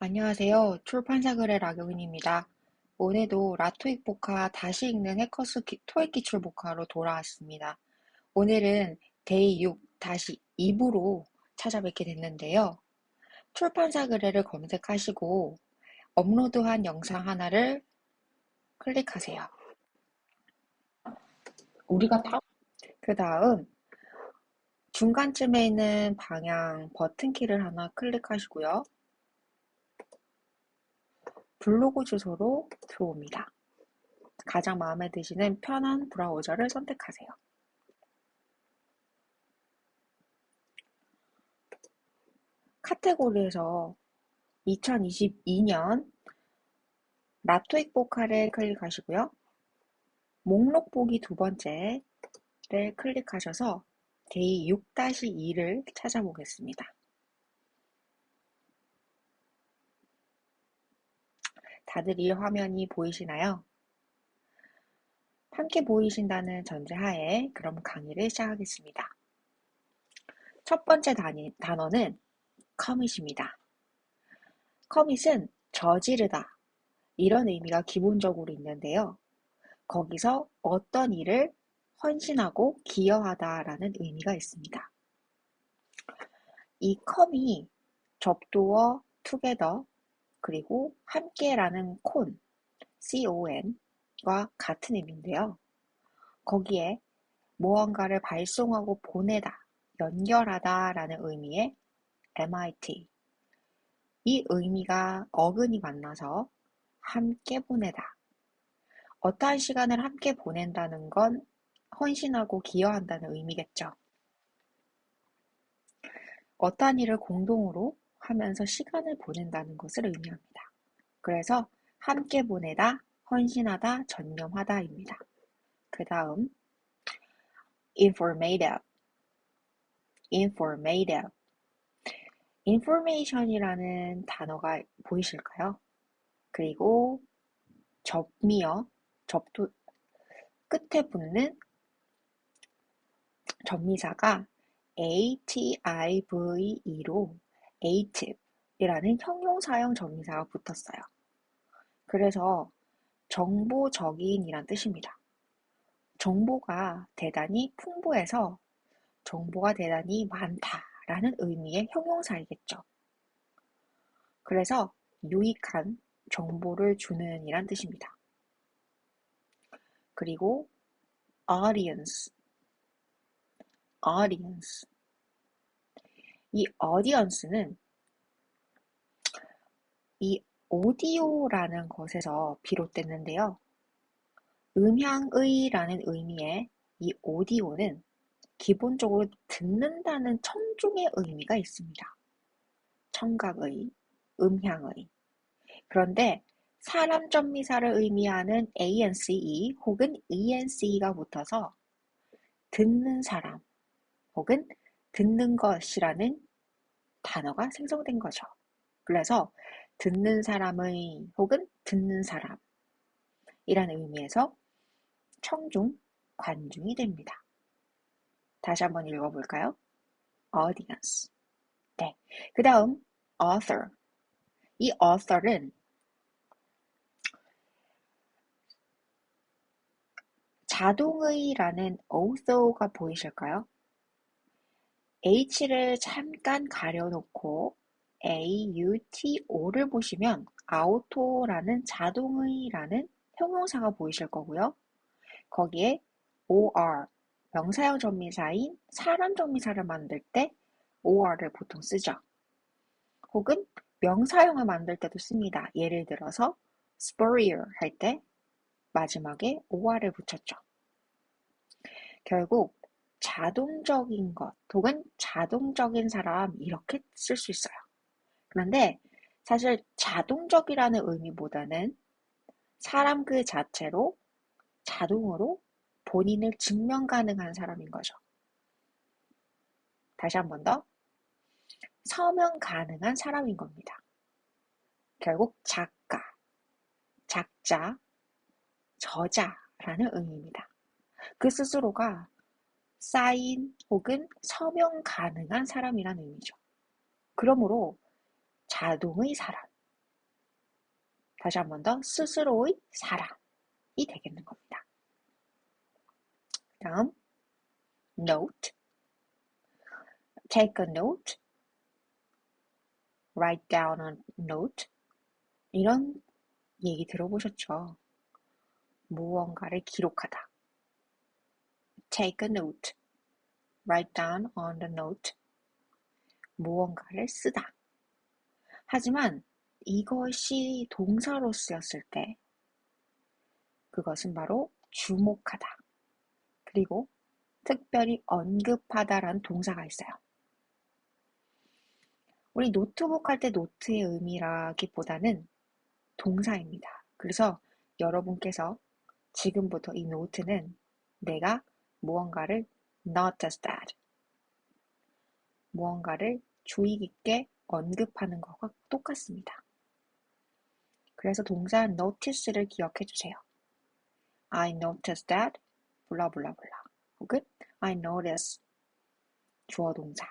안녕하세요. 출판사 글의 라경은입니다. 오늘도 라토익 복화 다시 읽는 해커스 토익 기출 복화로 돌아왔습니다. 오늘은 데이 6 다시 2부로 찾아뵙게 됐는데요. 출판사 글을 검색하시고 업로드한 영상 하나를 클릭하세요. 우리가 다, 그 다음 중간쯤에 있는 방향 버튼키를 하나 클릭하시고요. 블로그 주소로 들어옵니다. 가장 마음에 드시는 편한 브라우저를 선택하세요. 카테고리에서 2022년 라토익 보카를 클릭하시고요. 목록 보기 두 번째를 클릭하셔서 데이 6-2를 찾아보겠습니다. 다들 이 화면이 보이시나요? 함께 보이신다는 전제하에 그럼 강의를 시작하겠습니다. 첫 번째 단위, 단어는 커밋입니다. 커밋은 저지르다 이런 의미가 기본적으로 있는데요. 거기서 어떤 일을 헌신하고 기여하다라는 의미가 있습니다. 이 컴이 접두어 together 그리고 함께라는 콘 con과 같은 의미인데요. 거기에 무언가를 발송하고 보내다, 연결하다 라는 의미의 MIT 이 의미가 어근이 만나서 함께 보내다. 어떠한 시간을 함께 보낸다는 건 헌신하고 기여한다는 의미겠죠. 어떠한 일을 공동으로 하면서 시간을 보낸다는 것을 의미합니다. 그래서 함께 보내다, 헌신하다, 전념하다입니다. 그 다음 informative, informative, information이라는 단어가 보이실까요? 그리고 접미어, 접도 끝에 붙는 접미사가 ative로 ative이라는 형용사형 접미사가 붙었어요. 그래서 정보적인이란 뜻입니다. 정보가 대단히 풍부해서 정보가 대단히 많다라는 의미의 형용사이겠죠. 그래서 유익한 정보를 주는 이란 뜻입니다. 그리고 audience, audience. 이 audience는 이 오디오라는 것에서 비롯됐는데요. 음향의라는 의미의 이 오디오는 기본적으로 듣는다는 청중의 의미가 있습니다. 청각의, 음향의. 그런데 사람 전미사를 의미하는 ance 혹은 ence가 붙어서 듣는 사람 혹은 듣는 것이라는 단어가 생성된 거죠. 그래서 듣는 사람의 혹은 듣는 사람이라는 의미에서 청중, 관중이 됩니다. 다시 한번 읽어볼까요? audience. 네. 그 다음 author. 이 author은 자동의라는 author가 보이실까요? H를 잠깐 가려놓고 AUTO를 보시면 아우토라는 자동의라는 형용사가 보이실 거고요. 거기에 OR, 명사형 전미사인 사람 전미사를 만들 때 OR을 보통 쓰죠. 혹은 명사형을 만들 때도 씁니다. 예를 들어서 spurious 할때 마지막에 OR을 붙였죠. 결국 자동적인 것 혹은 자동적인 사람 이렇게 쓸 수 있어요. 그런데 사실 자동적이라는 의미보다는 사람 그 자체로 자동으로 본인을 증명 가능한 사람인 거죠. 다시 한 번 더. 서명 가능한 사람인 겁니다. 결국 작가, 작자, 저자라는 의미입니다. 그 스스로가 사인 혹은 서명 가능한 사람이란 의미죠. 그러므로 자동의 사람, 다시 한 번 더 스스로의 사람이 되겠는 겁니다. 다음 note take a note write down a note 이런 얘기 들어보셨죠? 무언가를 기록하다. Take a note write down on the note 무언가를 쓰다. 하지만 이것이 동사로 쓰였을 때 그것은 바로 주목하다. 그리고 특별히 언급하다라는 동사가 있어요. 우리 노트북 할 때 노트의 의미라기보다는 동사입니다. 그래서 여러분께서 지금부터 이 노트는 내가 무언가를 notice that 무언가를 주의 깊게 언급하는 것과 똑같습니다. 그래서 동사 notice를 기억해 주세요. I noticed that 블라 블라 블라 혹은 I notice 주어 동사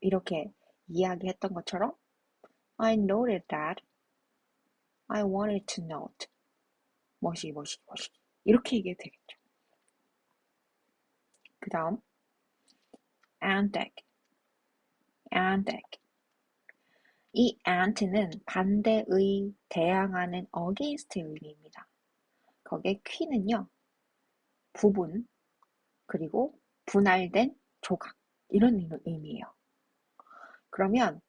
이렇게 이야기했던 것처럼 I noted that I wanted to note 뭐시 뭐시 뭐시 이렇게 얘기해도 되겠죠. 그 다음 antic antic 이 ant는 반대의 대항하는 against 의미입니다. 거기에 퀴는요 부분 그리고 분할된 조각 이런 의미예요. 그러면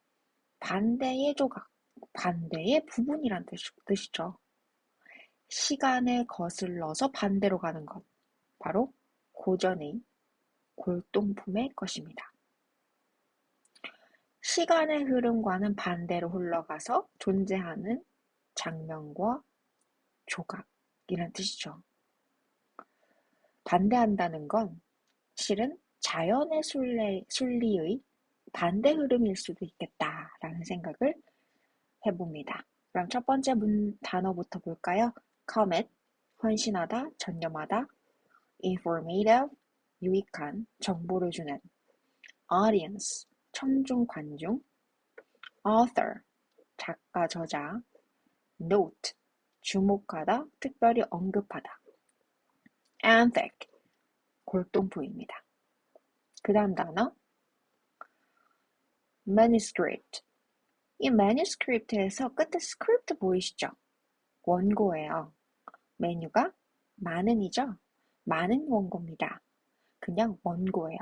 반대의 조각, 반대의 부분이란 뜻이 죠. 시간을 거슬러서 반대로 가는 것, 바로 고전의 골동품의 것입니다. 시간의 흐름과는 반대로 흘러가서 존재하는 장면과 조각이란 뜻이죠. 반대한다는 건 실은 자연의 순리, 순리의 반대 흐름일 수도 있겠다라는 생각을 해봅니다. 그럼 첫 번째 문 단어부터 볼까요? commit, 헌신하다, 전념하다, informative, 유익한, 정보를 주는, audience, 청중 관중, author, 작가 저자, note, 주목하다, 특별히 언급하다, anthic, 골동품입니다. 그 다음 단어 manuscript 이 manuscript에서 끝에 script 보이시죠? 원고예요. 메뉴가 많은이죠? 많은 원고입니다. 그냥 원고예요.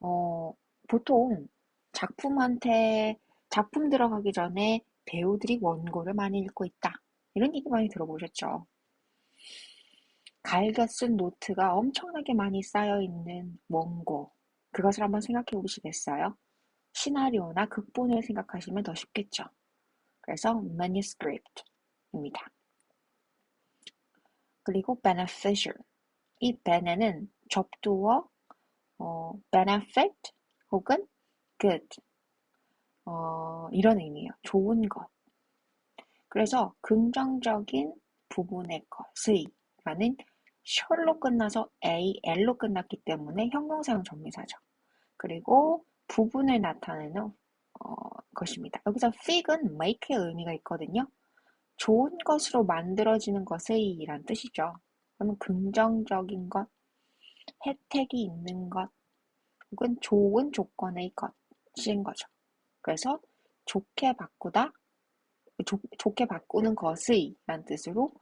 어, 보통 작품한테 작품 들어가기 전에 배우들이 원고를 많이 읽고 있다. 이런 얘기 많이 들어보셨죠? 갈겨 쓴 노트가 엄청나게 많이 쌓여 있는 원고. 그것을 한번 생각해 보시겠어요? 시나리오나 극본을 생각하시면 더 쉽겠죠. 그래서 manuscript입니다. 그리고 beneficial. 이 bene는 접두어 어, benefit 혹은 good 어, 이런 의미예요. 좋은 것. 그래서 긍정적인 부분의 것의 라는 셜로 끝나서 A, L로 끝났기 때문에 형용사용 전미사죠. 그리고 부분을 나타내는 어, 것입니다. 여기서 fig은 make의 의미가 있거든요. 좋은 것으로 만들어지는 것의 이란 뜻이죠. 그러면 긍정적인 것, 혜택이 있는 것, 혹은 좋은 조건의 것인 거죠. 그래서 좋게 바꾸다, 좋, 좋게 바꾸는 것의 란 뜻으로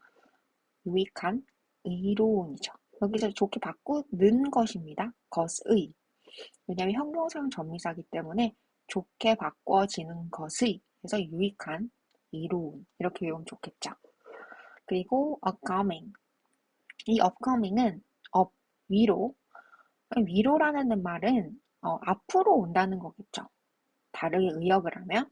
유익한 의로운이죠. 여기서 좋게 바꾸는 것입니다. 것의. 왜냐하면 형용사용 전미사기 때문에 좋게 바꿔지는 것의 그래서 유익한, 이로운 이렇게 외우면 좋겠죠. 그리고 upcoming 이 upcoming은 up 위로 위로라는 말은 어, 앞으로 온다는 거겠죠. 다르게 의역을 하면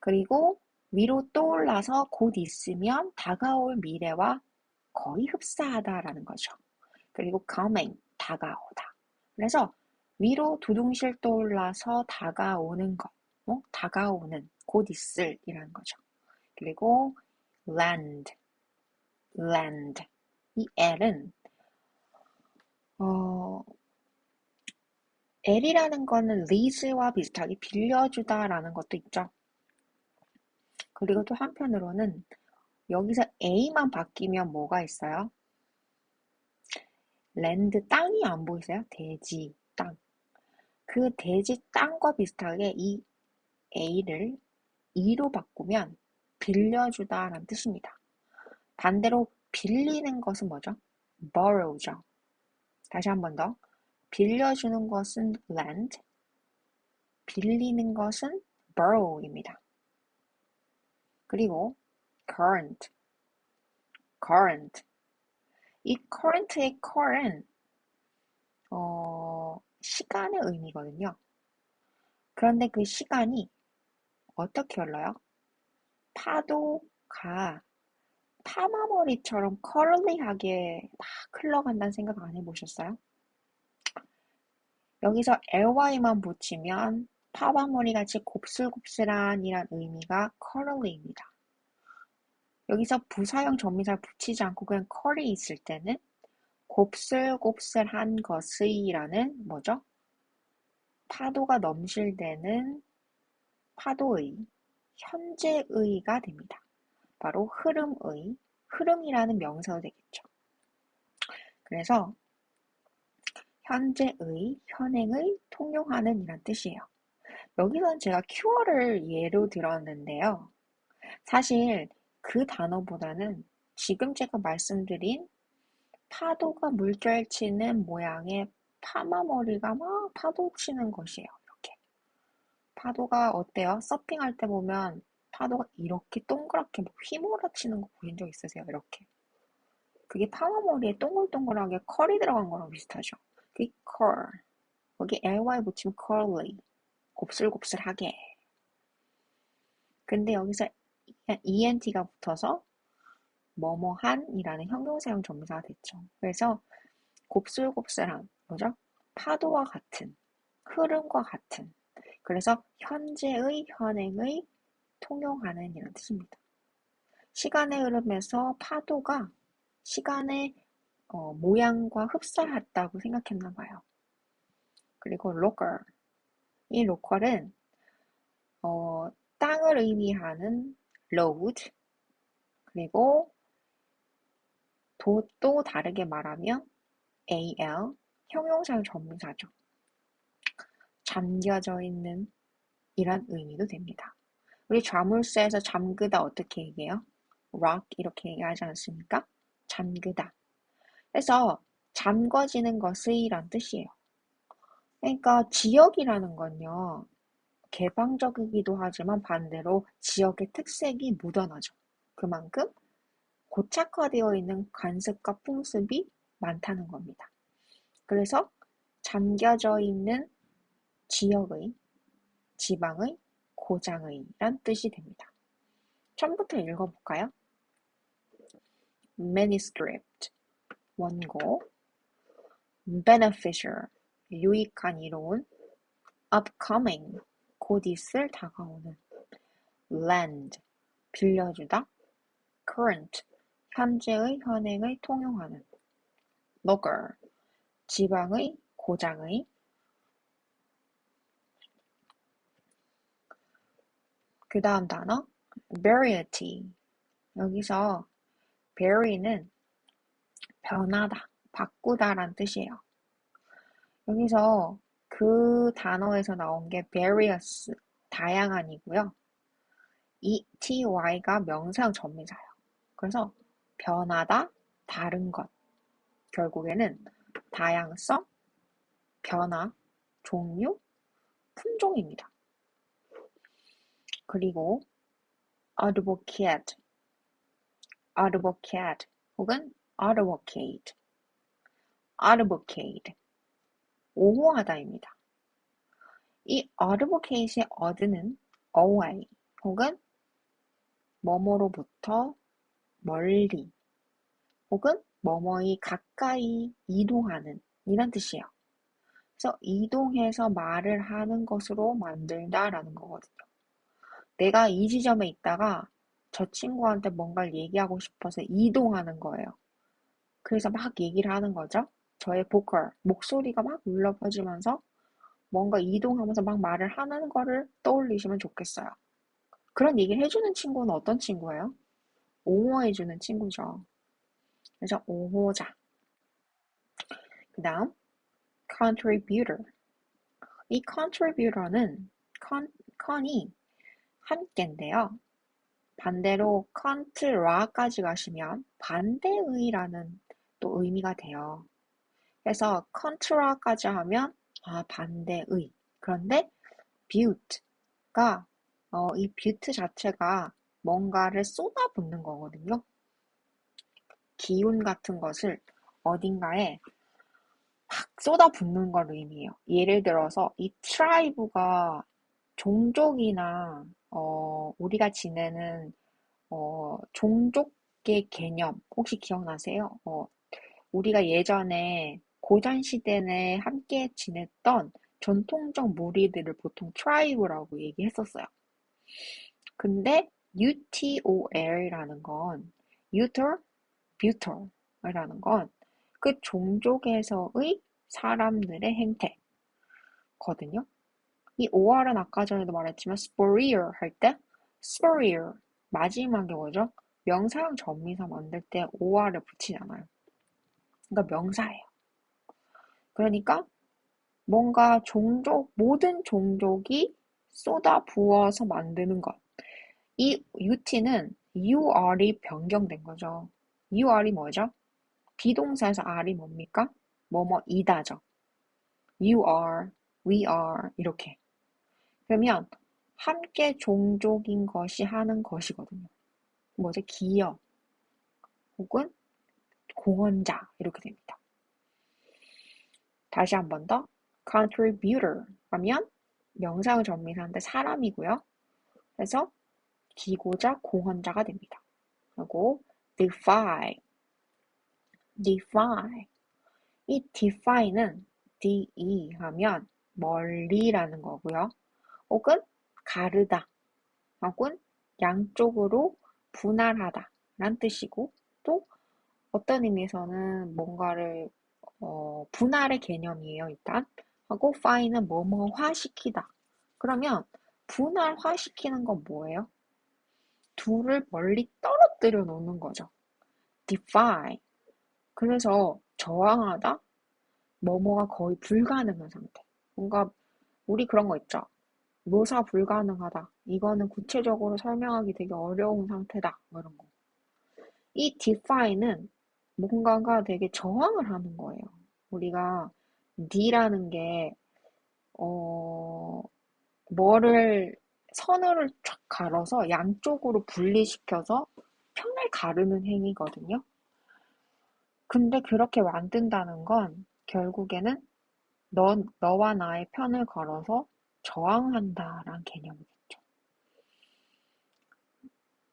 그리고 위로 떠올라서 곧 있으면 다가올 미래와 거의 흡사하다라는 거죠. 그리고 coming, 다가오다. 그래서 위로 두둥실 떠올라서 다가오는 것, 어? 다가오는, 곧 있을이라는 거죠. 그리고 land, land. 이 L은 어, L이라는 거는 lease와 비슷하게 빌려주다라는 것도 있죠. 그리고 또 한편으로는 여기서 A만 바뀌면 뭐가 있어요? 랜드 땅이 안 보이세요? 대지 땅. 그 대지 땅과 비슷하게 이 A를 E로 바꾸면 빌려주다라는 뜻입니다. 반대로 빌리는 것은 뭐죠? borrow죠. 다시 한 번 더. 빌려주는 것은 lend, 빌리는 것은 borrow입니다. 그리고 current, current. 이 current의 cur은 어, 시간의 의미거든요. 그런데 그 시간이 어떻게 흘러요? 파도가 파마머리처럼 커럴리하게 막 흘러간다는 생각 안 해보셨어요? 여기서 ly만 붙이면 파마머리 같이 곱슬곱슬한이란 의미가 curly입니다. 여기서 부사형 전미사를 붙이지 않고 그냥 curly 있을 때는 곱슬곱슬한 것의라는 뭐죠? 파도가 넘실대는 파도의 현재의가 됩니다. 바로 흐름의, 흐름이라는 명사가 되겠죠. 그래서 현재의, 현행의 통용하는 이란 뜻이에요. 여기서는 제가 큐어를 예로 들었는데요. 사실 그 단어보다는 지금 제가 말씀드린 파도가 물결 치는 모양의 파마머리가 막 파도 치는 것이에요. 이렇게. 파도가 어때요? 서핑할 때 보면 파도가 이렇게 동그랗게 휘몰아치는 거 보신 적 있으세요? 이렇게. 그게 파마머리에 동글동글하게 컬이 들어간 거랑 비슷하죠. 그게 curl. 거기 ly 붙이면 curly. 곱슬곱슬하게. 근데 여기서 ent가 붙어서 뭐뭐한이라는 형용사형 전미사가 됐죠. 그래서 곱슬곱슬한, 뭐죠? 파도와 같은, 흐름과 같은. 그래서 현재의, 현행의 통용하는 이런 뜻입니다. 시간의 흐름에서 파도가 시간의 어, 모양과 흡사했다고 생각했나 봐요. 그리고 local. 이 local은 어, 땅을 의미하는 load 그리고 도, 또 다르게 말하면 al 형용사형 전문사죠. 잠겨져 있는 이란 의미도 됩니다. 우리 자물쇠에서 잠그다 어떻게 얘기해요? rock 이렇게 얘기하지 않습니까? 잠그다. 그래서 잠궈지는 것의란 뜻이에요. 그러니까 지역이라는 건요. 개방적이기도 하지만 반대로 지역의 특색이 묻어나죠. 그만큼 고착화되어 있는 관습과 풍습이 많다는 겁니다. 그래서 잠겨져 있는 지역의, 지방의, 고장의란 뜻이 됩니다. 처음부터 읽어볼까요? manuscript, 원고, beneficial, 유익한 이로운, upcoming, 곧 있을 다가오는, lend, 빌려주다, current, 현재의, 현행의 통용하는, local, 지방의, 고장의, 그 다음 단어 variety 여기서 vary는 변하다, 바꾸다 란 뜻이에요. 여기서 그 단어에서 나온 게 various, 다양한이고요. 이 ty가 명사형 전미사예요. 그래서 변하다, 다른 것. 결국에는 다양성, 변화, 종류, 품종입니다. 그리고 advocate, advocate 혹은 advocate, advocate, 옹호하다입니다. 이 advocate의 ad는 away 혹은 뭐뭐로부터 멀리 혹은 뭐뭐이 가까이 이동하는 이란 뜻이에요. 그래서 이동해서 말을 하는 것으로 만들다라는 거거든요. 내가 이 지점에 있다가 저 친구한테 뭔가를 얘기하고 싶어서 이동하는 거예요. 그래서 막 얘기를 하는 거죠. 저의 보컬, 목소리가 막 울려 퍼지면서 뭔가 이동하면서 막 말을 하는 거를 떠올리시면 좋겠어요. 그런 얘기를 해주는 친구는 어떤 친구예요? 옹호해주는 친구죠. 그래서 옹호자. 그 다음 contributor. 이 contributor는 con, con이 함께인데요. 반대로 contra까지 가시면 반대의라는 또 의미가 돼요. 그래서 contra까지 하면 아 반대의. 그런데 bute가 어, 이 butte 자체가 뭔가를 쏟아붓는 거거든요. 기운 같은 것을 어딘가에 막 쏟아붓는 걸 의미해요. 예를 들어서 이 트라이브가 종족이나 어, 우리가 지내는 어, 종족의 개념 혹시 기억나세요? 어, 우리가 예전에 고전 시대 내 함께 지냈던 전통적 무리들을 보통 트라이브라고 얘기했었어요. 근데 UTOL이라는 건 uter, buter이라는 건 그 종족에서의 사람들의 행태거든요. 이 OR은 아까 전에도 말했지만 sporier 할 때 sporier 마지막에 뭐죠? 명사형 전미사 만들 때 OR을 붙이잖아요. 그러니까 명사예요. 그러니까 뭔가 종족, 모든 종족이 쏟아 부어서 만드는 것. 이 UT는 UR이 변경된 거죠. UR이 뭐죠? 비동사에서 R이 뭡니까? 뭐뭐이다죠. You are, we are 이렇게. 그러면 함께 종족인 것이 하는 것이거든요. 뭐죠? 기업 혹은 공헌자 이렇게 됩니다. 다시 한 번 더. contributor 하면 명사의 전미사인데 사람이고요. 그래서 기고자 공헌자가 됩니다. 그리고 defy defy. 이 defy는 de 하면 멀리라는 거고요. 혹은 가르다 혹은 양쪽으로 분할하다 라는 뜻이고 또 어떤 의미에서는 뭔가를 어, 분할의 개념이에요 일단 하고 fi는 뭐뭐화 시키다 그러면 분할화 시키는 건 뭐예요? 둘을 멀리 떨어뜨려 놓는 거죠 defy 그래서 저항하다? 뭐뭐가 거의 불가능한 상태. 뭔가 우리 그런 거 있죠. 묘사 불가능하다. 이거는 구체적으로 설명하기 되게 어려운 상태다. 뭐 이런 거. 이 defy는 뭔가가 되게 저항을 하는 거예요. 우리가 D라는 게, 어, 뭐를, 선을 쫙 갈아서 양쪽으로 분리시켜서 편을 가르는 행위거든요. 근데 그렇게 만든다는 건 결국에는 너, 너와 나의 편을 걸어서 저항한다라는 개념이겠죠.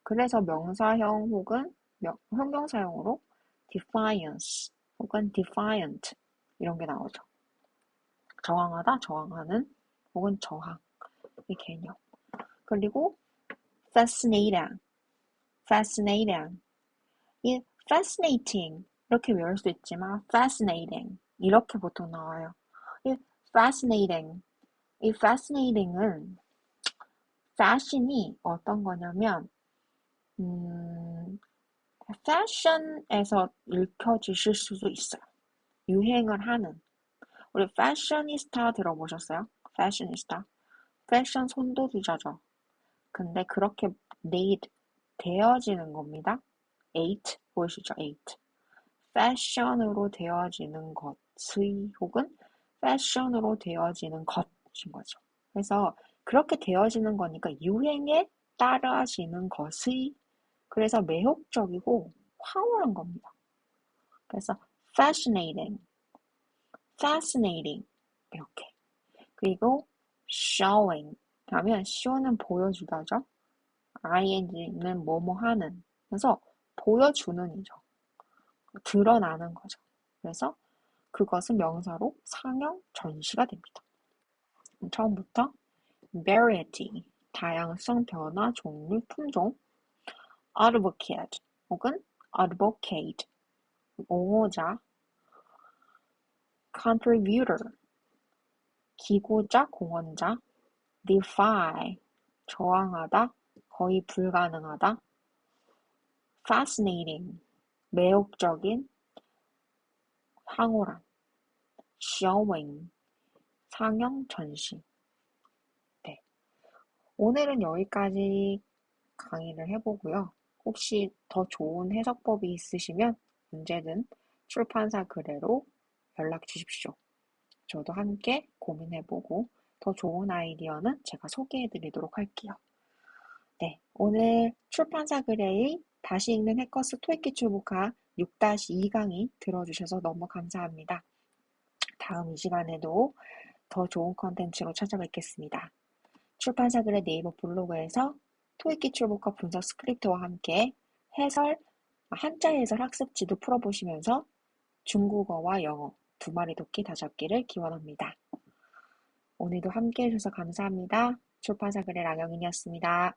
그래서 명사형 혹은 명, 형용사형으로 defiance 혹은 defiant 이런 게 나오죠. 저항하다, 저항하는 혹은 저항의 개념. 그리고 fascinating, fascinating. 이 fascinating 이렇게 외울 수 있지만 fascinating 이렇게 보통 나와요. 이 fascinating 이 fascinating은 fashion이 어떤 거냐면 음, fashion에서 읽혀지실 수도 있어요. 유행을 하는 우리 fashionista 들어보셨어요? fashionista 패션 선도주자죠. 근데 그렇게 made 되어지는 겁니다. eight 보이시죠? eight 패션으로 되어지는 것의 혹은 패션으로 되어지는 것 인 거죠. 그래서 그렇게 되어지는 거니까 유행에 따라지는 것의 그래서 매혹적이고 황홀한 겁니다. 그래서 fascinating, fascinating 이렇게 그리고 showing 하면 show는 보여주다죠. ing는 뭐뭐 하는 그래서 보여주는이죠. 드러나는 거죠. 그래서 그것은 명사로 상형 전시가 됩니다. 처음부터 variety, 다양성, 변화, 종류, 품종, advocate 혹은 advocate, 옹호자, contributor, 기고자, 공헌자, defy, 저항하다, 거의 불가능하다. fascinating, 매혹적인, 황홀한, showing, 상영 전시. 네. 오늘은 여기까지 강의를 해보고요. 혹시 더 좋은 해석법이 있으시면 언제든 출판사 글에로 연락 주십시오. 저도 함께 고민해보고 더 좋은 아이디어는 제가 소개해드리도록 할게요. 네, 오늘 출판사 글의 다시 읽는 해커스 토익 기 출북화 6-2 강의 들어주셔서 너무 감사합니다. 다음 이 시간에도 더 좋은 컨텐츠로 찾아뵙겠습니다. 출판사 글의 네이버 블로그에서 토익 기출북화 분석 스크립트와 함께 해설, 한자 해설 학습 지도 풀어보시면서 중국어와 영어 두 마리 토끼 다잡기를 기원합니다. 오늘도 함께 해주셔서 감사합니다. 출판사 글의 랑영인이었습니다.